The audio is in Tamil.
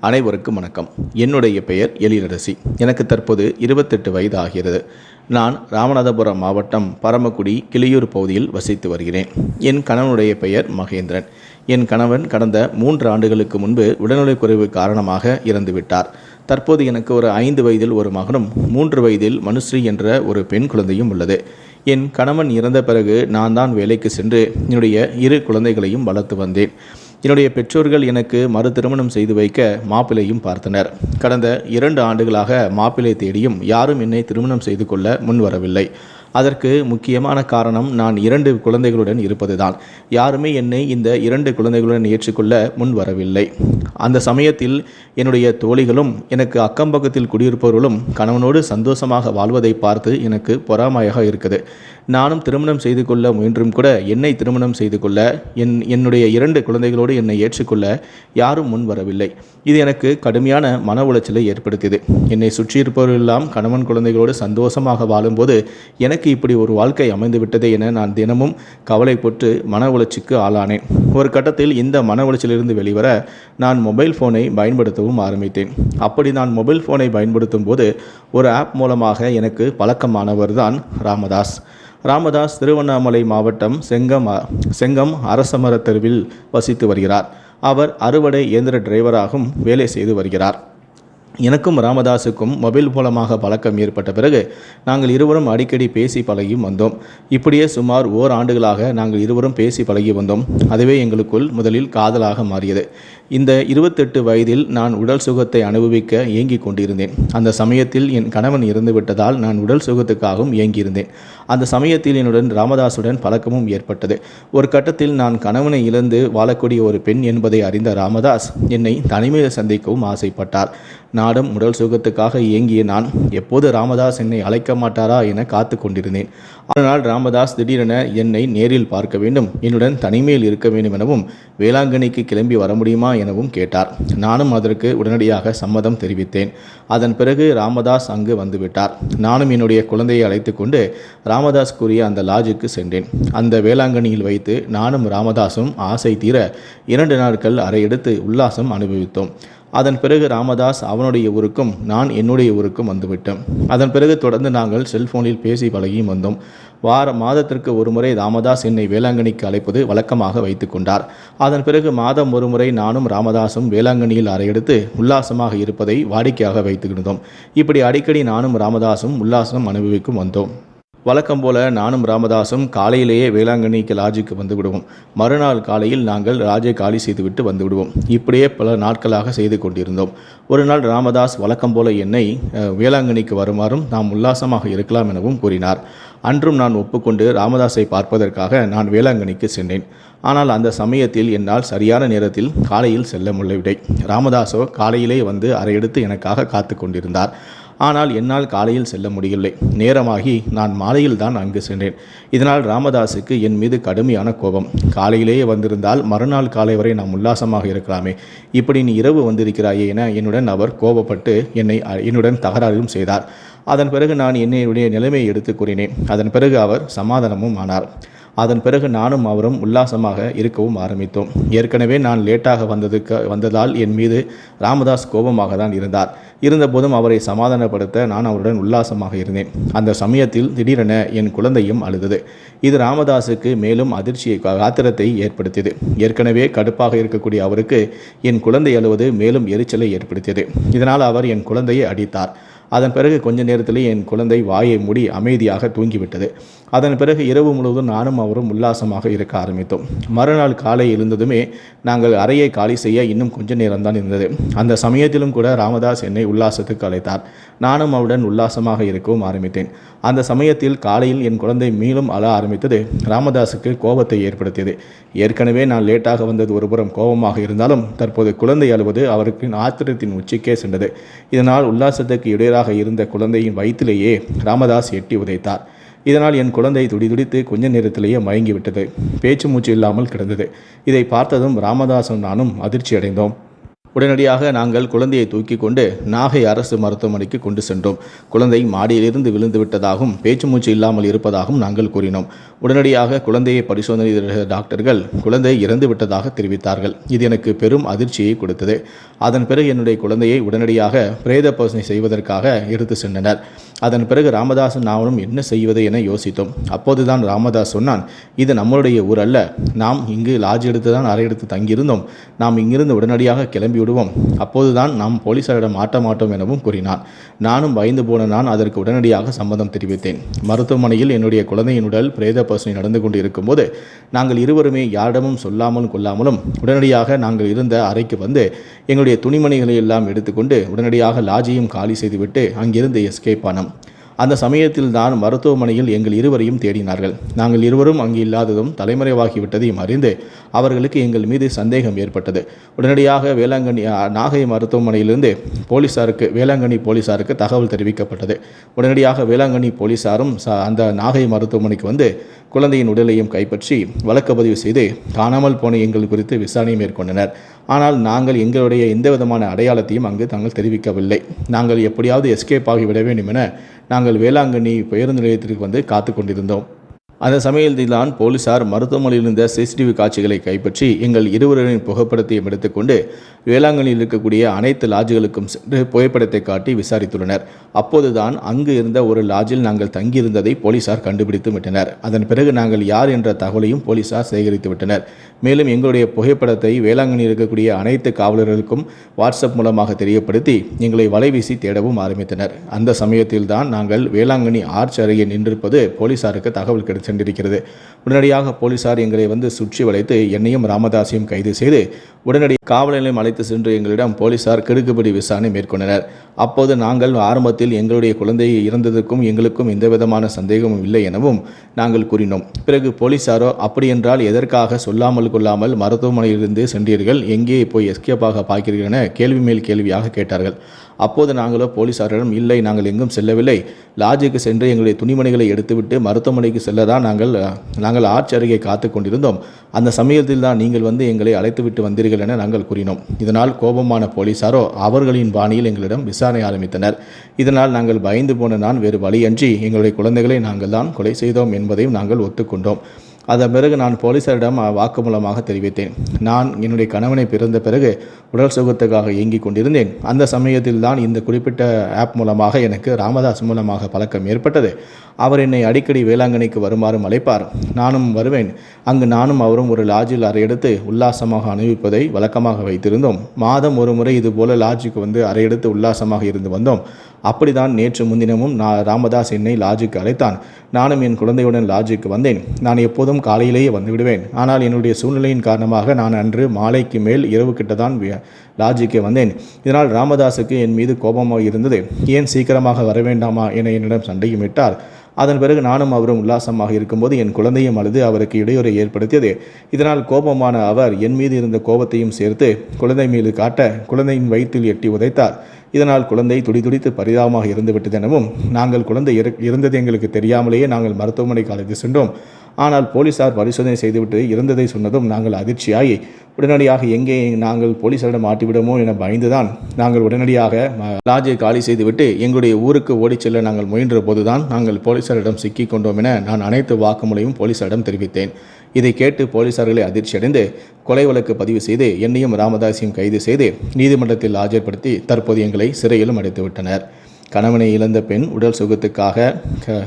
அனைவருக்கும் வணக்கம். என்னுடைய பெயர் எழிலரசி. எனக்கு தற்போது இருபத்தெட்டு வயது ஆகிறது நான் ராமநாதபுரம் மாவட்டம் பரமக்குடி கிளியூர் பகுதியில் வசித்து வருகிறேன். என் கணவனுடைய பெயர் மகேந்திரன். என் கணவன் கடந்த மூன்று ஆண்டுகளுக்கு முன்பு உடல்நலக்குறைவு காரணமாக இறந்துவிட்டார். தற்போது எனக்கு ஒரு ஐந்து வயதில் ஒரு மகனும் மூன்று வயதில் மனுஸ்ரீ என்ற ஒரு பெண் குழந்தையும் உள்ளது. என் கணவன் இறந்த பிறகு நான் தான் வேலைக்கு சென்று என்னுடைய இரு குழந்தைகளையும் வளர்த்து வந்தேன். என்னுடைய பெற்றோர்கள் எனக்கு மறு திருமணம் செய்து வைக்க மாப்பிள்ளையும் பார்த்தனர். கடந்த இரண்டு ஆண்டுகளாக மாப்பிள்ளை தேடியும் யாரும் என்னை திருமணம் செய்து கொள்ள முன்வரவில்லை. அதற்கு முக்கியமான காரணம் நான் இரண்டு குழந்தைகளுடன் இருப்பதுதான். யாருமே என்னை இந்த இரண்டு குழந்தைகளுடன் ஏற்றுக்கொள்ள முன் வரவில்லை அந்த சமயத்தில் என்னுடைய தோழிகளும் எனக்கு அக்கம்பக்கத்தில் குடியிருப்பவர்களும் கணவனோடு சந்தோஷமாக வாழ்வதை பார்த்து எனக்கு பொறாமையாக இருக்குது. நானும் திருமணம் செய்து கொள்ள முயன்றும் கூட என்னை திருமணம் செய்து கொள்ள என் என்னுடைய இரண்டு குழந்தைகளோடு என்னை ஏற்றுக்கொள்ள யாரும் முன் வரவில்லை இது எனக்கு கடுமையான மன உளைச்சலை ஏற்படுத்தியது. என்னை சுற்றியிருப்பவர்களெல்லாம் கணவன் குழந்தைகளோடு சந்தோஷமாக வாழும்போது எனக்கு இப்படி ஒரு வாழ்க்கை அமைந்துவிட்டதே என நான் தினமும் கவலைப்பட்டு மன உளைச்சிக்கு ஆளானேன். ஒரு கட்டத்தில் இந்த மன உளைச்சலிருந்து வெளிவர நான் மொபைல் ஃபோனை பயன்படுத்தவும் ஆரம்பித்தேன். அப்படி நான் மொபைல் ஃபோனை பயன்படுத்தும் போது ஒரு ஆப் மூலமாக எனக்கு பழக்கமானவர் தான் ராமதாஸ். ராமதாஸ் திருவண்ணாமலை மாவட்டம் செங்கம் செங்கம் அரசமர தெருவில் வசித்து வருகிறார். அவர் அறுவடை இயந்திர டிரைவராகவும் வேலை செய்து வருகிறார். எனக்கும் ராமதாஸுக்கும் மொபைல் மூலமாக பழக்கம் ஏற்பட்ட பிறகு நாங்கள் இருவரும் அடிக்கடி பேசி பழகியும் வந்தோம். இப்படியே சுமார் ஓர் ஆண்டுகளாக நாங்கள் இருவரும் பேசி பழகி வந்தோம். அதுவே எங்களுக்குள் முதலில் காதலாக மாறியது. இந்த இருபத்தெட்டு வயதில் நான் உடல் சுகத்தை அனுபவிக்க ஏங்கிக் கொண்டிருந்தேன். அந்த சமயத்தில் என் கணவன் இறந்து விட்டதால் நான் உடல் சுகத்துக்காகவும் ஏங்கியிருந்தேன். அந்த சமயத்தில் என்னுடன் ராமதாசுடன் பழக்கமும் ஏற்பட்டது. ஒரு கட்டத்தில் நான் கணவனை இழந்து வாழக்கூடிய ஒரு பெண் என்பதை அறிந்த ராமதாஸ் என்னை தனிமையில் சந்திக்கவும் ஆசைப்பட்டார். நான் நாடும் உடல் சுகத்துக்காக இயங்கிய நான் எப்போது ராமதாஸ் என்னை அழைக்க மாட்டாரா என காத்து கொண்டிருந்தேன் அதனால் ராமதாஸ் திடீரென என்னை நேரில் பார்க்க வேண்டும். என்னுடன் தனிமையில் இருக்க வேண்டும் எனவும் வேளாங்கண்ணிக்கு கிளம்பி வர முடியுமா எனவும் கேட்டார். நானும் அதற்கு உடனடியாக சம்மதம் தெரிவித்தேன். அதன் பிறகு ராமதாஸ் அங்கு வந்துவிட்டார். நானும் என்னுடைய குழந்தையை அழைத்து கொண்டு ராமதாஸ் கூறிய அந்த லாஜுக்கு சென்றேன். அந்த வேளாங்கண்ணியில் வைத்து நானும் ராமதாஸும் ஆசை தீர இரண்டு நாட்கள் அறையெடுத்து உல்லாசம் அனுபவித்தோம். அதன் பிறகு ராமதாஸ் அவனுடைய ஊருக்கும் நான் என்னுடைய ஊருக்கும் வந்துவிட்டோம் அதன் பிறகு தொடர்ந்து நாங்கள் செல்போனில் பேசி பழகியும் வந்தோம். வார மாதத்திற்கு ஒருமுறை ராமதாஸ் என்னை வேளாங்கண்ணிக்கு அழைப்பது வழக்கமாக வைத்து கொண்டார். அதன் பிறகு மாதம் ஒருமுறை நானும் ராமதாஸும் வேளாங்கண்ணியில் அறையெடுத்து உல்லாசமாக இருப்பதை வாடிக்கையாக வைத்துக்கிட்டோம் இப்படி அடிக்கடி நானும் ராமதாஸும் உல்லாசம் அனுபவிக்கும் வந்தோம். வழக்கம் போல நானும் ராமதாசும் காலையிலேயே வேளாங்கண்ணிக்கு லாஜுக்கு வந்து விடுவோம் மறுநாள் காலையில் நாங்கள் ராஜை காலி செய்துவிட்டு வந்து விடுவோம் இப்படியே பல நாட்களாக செய்து கொண்டிருந்தோம். ஒரு நாள் ராமதாஸ் வழக்கம் போல என்னை வேளாங்கண்ணிக்கு வருமாறும் நாம் உல்லாசமாக இருக்கலாம் எனவும் கூறினார். அன்றும் நான் ஒப்புக்கொண்டு ராமதாஸை பார்ப்பதற்காக நான் வேளாங்கண்ணிக்கு சென்றேன். ஆனால் அந்த சமயத்தில் என்னால் சரியான நேரத்தில் காலையில் செல்ல முடியவில்லை. ராமதாஸோ காலையிலே வந்து அறையெடுத்து எனக்காக காத்து கொண்டிருந்தார் ஆனால் என்னால் காலையில் செல்ல முடியவில்லை. நேரமாகி நான் மாலையில் தான் அங்கு சென்றேன். இதனால் ராமதாஸுக்கு என் மீது கடுமையான கோபம். காலையிலேயே வந்திருந்தால் மறுநாள் காலை வரை நாம் உல்லாசமாக இருக்கலாமே. இப்படி நீ இரவு வந்திருக்கிறாயே என என்னுடன் அவர் கோபப்பட்டு என்னை என்னுடன் தகராறும் செய்தார். அதன் பிறகு நான் என்னுடைய நிலைமையை எடுத்து கூறினேன். அதன் பிறகு அவர் சமாதானமும் ஆனார். அதன் பிறகு நானும் அவரும் உல்லாசமாக இருக்கவும் ஆரம்பித்தோம். ஏற்கனவே நான் லேட்டாக வந்ததுக்கு வந்ததால் என் மீது ராமதாஸ் கோபமாக தான் இருந்தார். இருந்தபோதும் அவரை சமாதானப்படுத்த நான் அவருடன் உல்லாசமாக இருந்தேன். அந்த சமயத்தில் திடீரென என் குழந்தையும் அழுதது. இது ராமதாஸுக்கு மேலும் அதிர்ச்சியை ஆத்திரத்தை ஏற்படுத்தியது. ஏற்கனவே கடுப்பாக இருக்கக்கூடிய அவருக்கு என் குழந்தை அழுவது மேலும் எரிச்சலை ஏற்படுத்தியது. இதனால் அவர் என் குழந்தையை அடித்தார். அதன் பிறகு கொஞ்ச நேரத்திலே என் குழந்தை வாயை மூடி அமைதியாக தூங்கிவிட்டது. அதன் பிறகு இரவு முழுவதும் நானும் அவரும் உல்லாசமாக இருக்க ஆரம்பித்தோம். மறுநாள் காலை எழுந்ததுமே நாங்கள் அறையை காலி செய்ய இன்னும் கொஞ்ச நேரம்தான் இருந்தது. அந்த சமயத்திலும் கூட ராமதாஸ் என்னை உல்லாசத்துக்கு அழைத்தார். நானும் அவருடன் உல்லாசமாக இருக்கவும் ஆரம்பித்தேன். அந்த சமயத்தில் காலையில் என் குழந்தை மீளும் அழ ஆரம்பித்தது. ராமதாஸுக்கு கோபத்தை ஏற்படுத்தியது. ஏற்கனவே நான் லேட்டாக வந்தது ஒருபுறம் கோபமாக இருந்தாலும் தற்போது குழந்தை அழுவது அவருக்கு ஆத்திரத்தின் உச்சிக்கே சென்றது. இதனால் உல்லாசத்துக்கு இடையராக இருந்த குழந்தையின் வயிற்றிலேயே ராமதாஸ் எட்டி உதைத்தார். இதனால் என் குழந்தை துடிதுடித்து கொஞ்ச நேரத்திலேயே மயங்கிவிட்டது. பேச்சு மூச்சு இல்லாமல் கிடந்தது. இதை பார்த்ததும் ராமதாசும் நானும் அதிர்ச்சி அடைந்தோம் உடனடியாக நாங்கள் குழந்தையை தூக்கி கொண்டு நாகை அரசு மருத்துவமனைக்கு கொண்டு சென்றோம். குழந்தை மாடியிலிருந்து விழுந்து விட்டதாகவும் பேச்சு மூச்சு இல்லாமல் இருப்பதாகவும் நாங்கள் கூறினோம். உடனடியாக குழந்தையை பரிசோதனை செய்த டாக்டர்கள் குழந்தை இறந்து விட்டதாக தெரிவித்தார்கள். இது எனக்கு பெரும் அதிர்ச்சியை கொடுத்தது. அதன் பிறகு என்னுடைய குழந்தையை உடனடியாக பிரேத பரிசோதனை செய்வதற்காக எடுத்து சென்றனர். அதன் பிறகு ராமதாசன் நாமளும் என்ன செய்வது என யோசித்தோம். அப்போதுதான் ராமதாஸ் சொன்னான் இது நம்மளுடைய ஊர் அல்ல. நாம் இங்கு லாட்ஜ் எடுத்து தான் அறை எடுத்து தங்கியிருந்தோம். நாம் இங்கிருந்து உடனடியாக கிளம்பி விடுவோம். அப்போதுதான் நாம் போலீசாரிடம் மாட்ட மாட்டோம் எனவும் கூறினான். நானும் பயந்து போன நான் அதற்கு உடனடியாக சம்மதம் தெரிவித்தேன். மருத்துவமனையில் என்னுடைய குழந்தையின் உடல் பிரேத பரிசோதனை நடந்து கொண்டு இருக்கும்போது நாங்கள் இருவருமே யாரிடமும் சொல்லாமலும் கொள்ளாமலும் உடனடியாக நாங்கள் இருந்த அறைக்கு வந்து எங்களுடைய துணிமணிகளை எல்லாம் எடுத்துக்கொண்டு உடனடியாக லாட்ஜையும் காலி செய்துவிட்டு அங்கிருந்து எஸ்கேப் ஆனோம். அந்த சமயத்தில் தான் மருத்துவமனையில் எங்கள் இருவரையும் தேடினார்கள். நாங்கள் இருவரும் அங்கு இல்லாததும் தலைமறைவாகிவிட்டதையும் அறிந்து அவர்களுக்கு எங்கள் மீது சந்தேகம் ஏற்பட்டது. உடனடியாக வேளாங்கண்ணி நாகை மருத்துவமனையிலிருந்து போலீசாருக்கு வேளாங்கண்ணி போலீசாருக்கு தகவல் தெரிவிக்கப்பட்டது. உடனடியாக வேளாங்கண்ணி போலீசாரும் அந்த நாகை மருத்துவமனைக்கு வந்து குழந்தையின் உடலையும் கைப்பற்றி வழக்கு பதிவு செய்து காணாமல் போன எங்கள் குறித்து விசாரணை மேற்கொண்டனர். ஆனால் நாங்கள் எங்களுடைய எந்த விதமான அடையாளத்தையும் அங்கு தாங்கள் தெரிவிக்கவில்லை. நாங்கள் எப்படியாவது எஸ்கேப் ஆகிவிட வேண்டும் என நாங்கள் வேளாங்கண்ணி பேருந்து நிலையத்திற்கு வந்து காத்து கொண்டிருந்தோம் அந்த சமயத்தில் தான் போலீசார் மருத்துவமனையில் இருந்த சிசிடிவி காட்சிகளை கைப்பற்றி எங்கள் இருவரின் புகைப்படத்தையும் எடுத்துக்கொண்டு வேளாங்கண்ணியில் இருக்கக்கூடிய அனைத்து லாட்ஜுகளுக்கும் சென்று புகைப்படத்தை காட்டி விசாரித்துள்ளனர். அப்போதுதான் அங்கு இருந்த ஒரு லாட்ஜில் நாங்கள் தங்கியிருந்ததை போலீசார் கண்டுபிடித்து விட்டனர். அதன் பிறகு நாங்கள் யார் என்ற தகவலையும் போலீசார் சேகரித்து விட்டனர். மேலும் எங்களுடைய புகைப்படத்தை வேளாங்கண்ணியில் இருக்கக்கூடிய அனைத்து காவலர்களுக்கும் வாட்ஸ்அப் மூலமாக தெரியப்படுத்தி எங்களை வலைவீசி தேடவும் ஆரம்பித்தனர். அந்த சமயத்தில் தான் நாங்கள் வேளாங்கண்ணி ஆர்ச் அருகே நின்றிருப்பது போலீசாருக்கு தகவல் கிடைத்தது. சென்றிருக்கிறது. உடனடியாக போலீசார் எங்களை வந்து சுற்றி வளைத்து என்னையும் ராமதாஸையும் கைது செய்து உடனடி காவல் நிலையம் அழைத்து சென்று எங்களிடம் போலீசார் கெடுக்குப்படி விசாரணை மேற்கொண்டனர். அப்போது நாங்கள் ஆரம்பத்தில் எங்களுடைய குழந்தை இறந்ததற்கும் எங்களுக்கும் எந்த விதமான சந்தேகமும் இல்லை எனவும் நாங்கள் கூறினோம். பிறகு போலீசாரோ அப்படியென்றால் எதற்காக சொல்லாமல் கொள்ளாமல் மருத்துவமனையிலிருந்து சென்றீர்கள்? எங்கே போய் எஸ்கேப்பாக பார்க்கிறீர்கள் என கேள்வி மேல் கேள்வியாக கேட்டார்கள். அப்போது நாங்களோ போலீசாரிடம் இல்லை நாங்கள் எங்கும் செல்லவில்லை. லாட்ஜுக்கு சென்று எங்களுடைய துணிமணிகளை எடுத்துவிட்டு மருத்துவமனைக்கு செல்லதான் நாங்கள் நாங்கள் ஆட்சி அருகே காத்து கொண்டிருந்தோம். அந்த சமயத்தில் தான் நீங்கள் வந்து எங்களை அழைத்துவிட்டு வந்தீர்கள் என நாங்கள் கூறினோம். இதனால் கோபமான போலீசாரோ அவர்களின் பாணியில் எங்களிடம் விசாரணை ஆரம்பித்தனர். இதனால் நாங்கள் பயந்து போன நான் வேறு வழியன்றி எங்களுடைய குழந்தைகளை நாங்கள் தான் கொலை செய்தோம் என்பதையும் நாங்கள் ஒத்துக்கொண்டோம். அதன் பிறகு நான் போலீசாரிடம் வாக்குமூலமாக தெரிவித்தேன். நான் என்னுடைய கணவனை பிறந்த பிறகு உடல் சுகத்துக்காக இயங்கிக் கொண்டிருந்தேன். அந்த சமயத்தில் தான் இந்த குறிப்பிட்ட ஆப் மூலமாக எனக்கு ராமதாஸ் மூலமாக பழக்கம் ஏற்பட்டது. அவர் என்னை அடிக்கடி வேளாங்கண்ணிக்கு வருமாறும் அழைப்பார். நானும் வருவேன். அங்கு நானும் அவரும் ஒரு லாட்ஜில் அறையெடுத்து உல்லாசமாக அனுபவிப்பதை வழக்கமாக வைத்திருந்தோம். மாதம் ஒரு முறை இதுபோல லாட்ஜுக்கு வந்து அறையெடுத்து உல்லாசமாக இருந்து வந்தோம். அப்படிதான் நேற்று முன்தினமும் நான் ராமதாஸ் என்னை லாட்ஜுக்கு அழைத்தான். நானும் என் குழந்தையுடன் லாட்ஜுக்கு வந்தேன். நான் எப்போதும் காலையிலேயே வந்துவிடுவேன். ஆனால் என்னுடைய சூழ்நிலையின் காரணமாக நான் அன்று மாலைக்கு மேல் இரவு கிட்ட தான் லாட்ஜுக்கு வந்தேன். இதனால் ராமதாஸுக்கு என் மீது கோபமாக இருந்தது. ஏன் சீக்கிரமாக வர வேண்டாமா என என்னிடம் சண்டையும் விட்டார் அதன் பிறகு நானும் அவரும் உல்லாசமாக இருக்கும்போது என் குழந்தையும் அழுது அவருக்கு இடையூறை ஏற்படுத்தியது. இதனால் கோபமான அவர் என் மீது இருந்த கோபத்தையும் சேர்த்து குழந்தை மீது காட்ட குழந்தையின் வயிற்றில் எட்டி உதைத்தார். இதனால் குழந்தை துடிதுடித்து பரிதாபமாக இறந்துவிட்டது எனவும் நாங்கள் குழந்தை இருந்தது எங்களுக்கு தெரியாமலேயே நாங்கள் மருத்துவமனைக்கு அழைத்து சென்றோம். ஆனால் போலீசார் பரிசோதனை செய்துவிட்டு இறந்ததை சொன்னதும் நாங்கள் அதிர்ச்சியாகி உடனடியாக எங்கே நாங்கள் போலீசாரிடம் மாட்டிவிடுமோ என பயந்துதான் நாங்கள் உடனடியாக லாஜை காலி செய்துவிட்டு எங்களுடைய ஊருக்கு ஓடிச் செல்ல நாங்கள் முயன்ற போதுதான் நாங்கள் போலீசாரிடம் சிக்கிக் கொண்டோம் என நான் அனைத்து வாக்குமூலையும் போலீசாரிடம் தெரிவித்தேன். இதை கேட்டு போலீசார்களை அதிர்ச்சியடைந்து கொலை வழக்கு பதிவு செய்து என்னையும் ராமதாஸையும் கைது செய்து நீதிமன்றத்தில் ஆஜர்படுத்தி தற்போது எங்களை சிறையிலும் அடைத்துவிட்டனர். கணவனை இழந்த பெண் உடல் சுகத்துக்காக க-